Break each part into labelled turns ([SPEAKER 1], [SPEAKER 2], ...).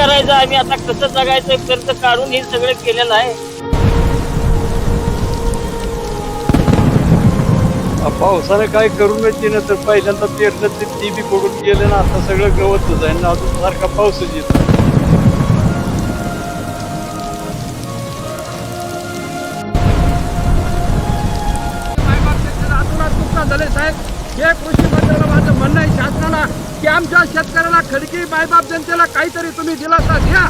[SPEAKER 1] आम्ही आता कसं जगायचं कर्ज काढून हे सगळं केलेलं आहे
[SPEAKER 2] पावसाने काय करूनच येणं तर पहिल्यांदा पेरलं ते ती बी पडून गेलं ना आता सगळं गवतच आहे ना अजून सारखा पाऊसच येतो
[SPEAKER 3] झाले साहेब हे कृषी मंत्र्याला माझं म्हणणं आहे शासनाला की आमच्या शेतकऱ्याला खडकी मायबाप जनतेला काहीतरी तुम्ही दिलासा द्या.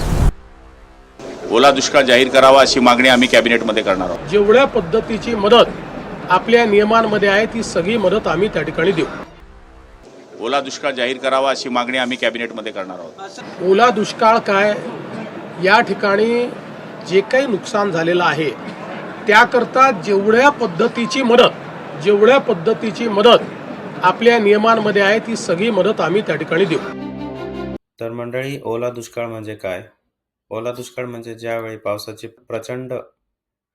[SPEAKER 4] ओला दुष्काळ जाहीर करावा अशी मागणी आम्ही कॅबिनेटमध्ये करणार आहोत.
[SPEAKER 5] जेवढ्या पद्धतीची मदत आपल्या नियमांमध्ये आहे ती सगळी मदत आम्ही त्या ठिकाणी देऊ.
[SPEAKER 4] ओला दुष्काळ जाहीर करावा अशी मागणी आम्ही कॅबिनेटमध्ये करणार आहोत.
[SPEAKER 5] ओला दुष्काळ काय या ठिकाणी जे काही नुकसान झालेलं आहे त्याकरता जेवढ्या पद्धतीची मदत जेवढ्या पद्धतीची मदत आपल्या नियमांमध्ये आहे ती सगळी मदत आम्ही त्या ठिकाणी देऊ.
[SPEAKER 6] तर मंडळी ओला दुष्काळ म्हणजे काय? ओला दुष्काळ म्हणजे ज्यावेळी पावसाची प्रचंड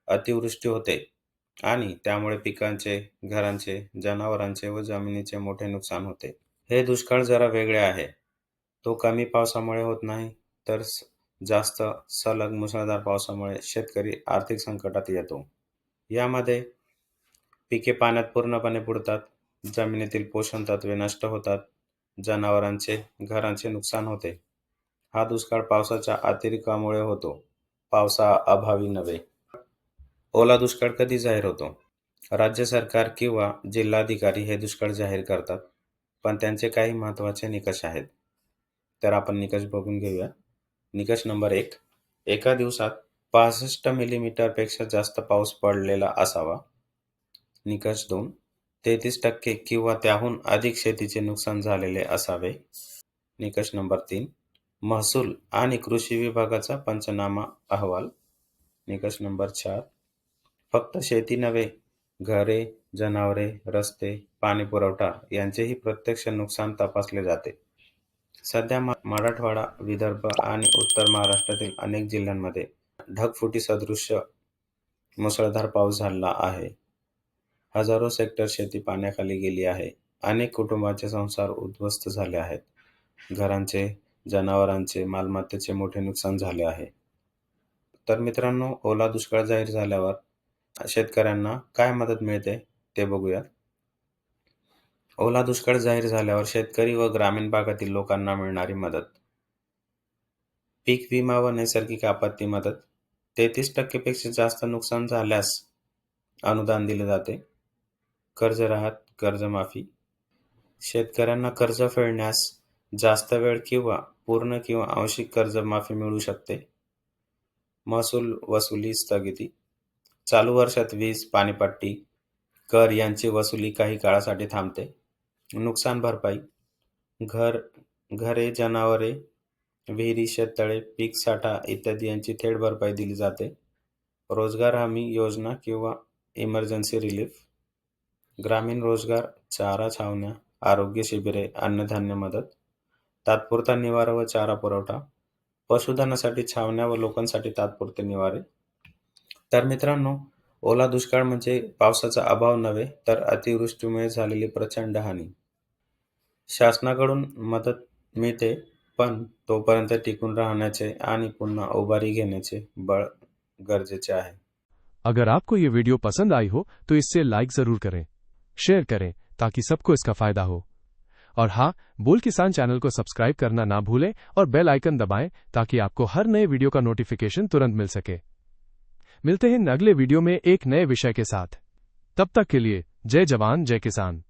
[SPEAKER 6] अतिवृष्टी होते आणि त्यामुळे पिकांचे घरांचे जनावरांचे व जमिनीचे मोठे नुकसान होते. हे दुष्काळ जरा वेगळे आहे. तो कमी पावसामुळे होत नाही तर जास्त सलग मुसळधार पावसामुळे शेतकरी आर्थिक संकटात येतो. यामध्ये पिके पाण्यात पूर्णपणे बुडतात जमिनीतील पोषण तत्वे नष्ट होतात. जनावरांचे घरांचे नुकसान होते. हा दुष्काळ पावसाच्या अतिरेकामुळे होतो. पावसा अभावी नव्हे. ओला दुष्काळ कधी जाहीर होतो? राज्य सरकार किंवा जिल्हाधिकारी हे दुष्काळ जाहीर करतात पण त्यांचे काही महत्त्वाचे निकष आहेत. तर आपण निकष बघून घेऊया. निकष नंबर एक. एका दिवसात पासष्ट मिलीमीटरपेक्षा जास्त पाऊस पडलेला असावा. निकष दोन. तेहतीस टक्के किंवा त्याहून अधिक शेतीचे नुकसान झालेले असावे. निकष नंबर तीन महसूल आणि कृषी विभागाचा पंचनामा अहवाल. निकष नंबर चार फक्त शेती नव्हे घरे जनावरे रस्ते पाणी पुरवठा यांचेही प्रत्यक्ष नुकसान तपासले जाते. सध्या मराठवाडा विदर्भ आणि उत्तर महाराष्ट्रातील अनेक जिल्ह्यांमध्ये ढगफुटी सदृश्य मुसळधार पाऊस झाला आहे. हजारो सेक्टर शेती पाण्याखाली गेली आहे. अनेक कुटुंबाचे संसार उद्ध्वस्त झाले आहेत. घरांचे जनावरांचे मालमत्तेचे मोठे नुकसान झाले आहे. तर मित्रांनो ओला दुष्काळ जाहीर झाल्यावर शेतकऱ्यांना काय मदत मिळते ते बघूया ओला दुष्काळ जाहीर झाल्यावर शेतकरी व ग्रामीण भागातील लोकांना मिळणारी मदत. पीक विमा व नैसर्गिक आपत्ती मदत. तेहतीस टक्केपेक्षा जास्त नुकसान झाल्यास अनुदान दिले जाते. कर्ज राहत कर्जमाफी. शेतकऱ्यांना कर्ज फेडण्यास जास्त वेळ किंवा पूर्ण किंवा आंशिक कर्जमाफी मिळू शकते. महसूल वसुली स्थगिती. चालू वर्षात वीज पाणीपट्टी कर यांची वसुली काही काळासाठी थांबते. नुकसान भरपाई. घर घरे जनावरे विहिरी शेततळे पीक साठा इत्यादी यांची थेट भरपाई दिली जाते. रोजगार हमी योजना किंवा इमर्जन्सी रिलीफ ग्रामीण रोजगार चारा छावण्या आरोग्य शिबिरे अन्नधान्य मदत तात्पुरता निवारा व चारा पुरवठा पशुधनासाठी छावण्या व लोकांसाठी तात्पुरते निवारे. तर मित्रांनो ओला दुष्काळ म्हणजे पावसाचा अभाव नव्हे तर अतिवृष्टीमुळे झालेली प्रचंड हानी. शासनाकडून मदत मिळते पण तोपर्यंत टिकून राहण्याचे आणि पुन्हा उभारी घेण्याचे बळ गरजेचे आहे.
[SPEAKER 7] अगर आपको ये वीडियो पसंद आई हो तो इससे लाइक जरूर करें. शेयर करें ताकि सबको इसका फ़ायदा हो। और हाँ बोल किसान चैनल को सब्सक्राइब करना ना भूलें और बेल आइकन दबाएँ ताकि आपको हर नए वीडियो का नोटिफिकेशन तुरंत मिल सके। मिलते हैं अगले वीडियो में एक नए विषय के साथ। तब तक के लिए जय जवान, जय किसान।